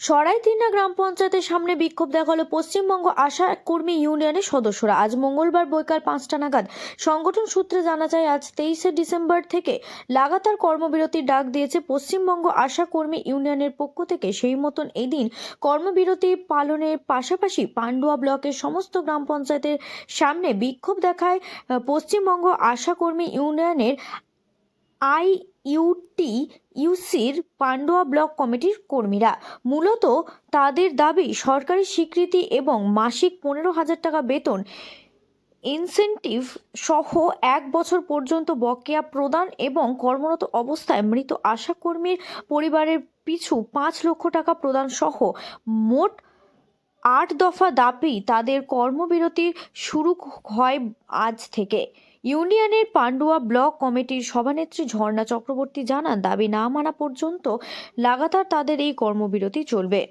সরাইতিনা গ্রাম পঞ্চায়েতের সামনে বিক্ষোভ দেখাল পশ্চিমবঙ্গ আশা কর্মী ইউনিয়নের সদস্যরা। আজ মঙ্গলবার বৈকাল পাঁচটা নাগাদ সংগঠন সূত্রে জানা যায়, আজ তেইশে ডিসেম্বর থেকে লাগাতার কর্মবিরতির ডাক দিয়েছে পশ্চিমবঙ্গ আশা কর্মী ইউনিয়নের পক্ষ থেকে। সেই মতন এদিন কর্মবিরতি পালনের পাশাপাশি পান্ডুয়া ব্লকের সমস্ত গ্রাম পঞ্চায়েতের সামনে বিক্ষোভ দেখায় পশ্চিমবঙ্গ আশা কর্মী ইউনিয়নের আই ইউটি, ইউসির পান্ডুয়া ব্লক কমিটির কর্মীরা। মূলত তাদের দাবি, সরকারি স্বীকৃতি এবং মাসিক পনেরো হাজার টাকা বেতন ইনসেন্টিভ সহ এক বছর পর্যন্ত বকেয়া প্রদান এবং কর্মরত অবস্থায় মৃত আশা কর্মীর পরিবারের পিছু পাঁচ লক্ষ টাকা প্রদান সহ মোট আট দফা দাবি তাদের কর্মবিরতি শুরু হয় আজ থেকে। ইউনিয়নের পান্ডুয়া ব্লক কমিটির সভানেত্রী ঝর্ণা চক্রবর্তী জানান, দাবি না মানা পর্যন্ত লাগাতার তাদের এই কর্মবিরতি চলবে।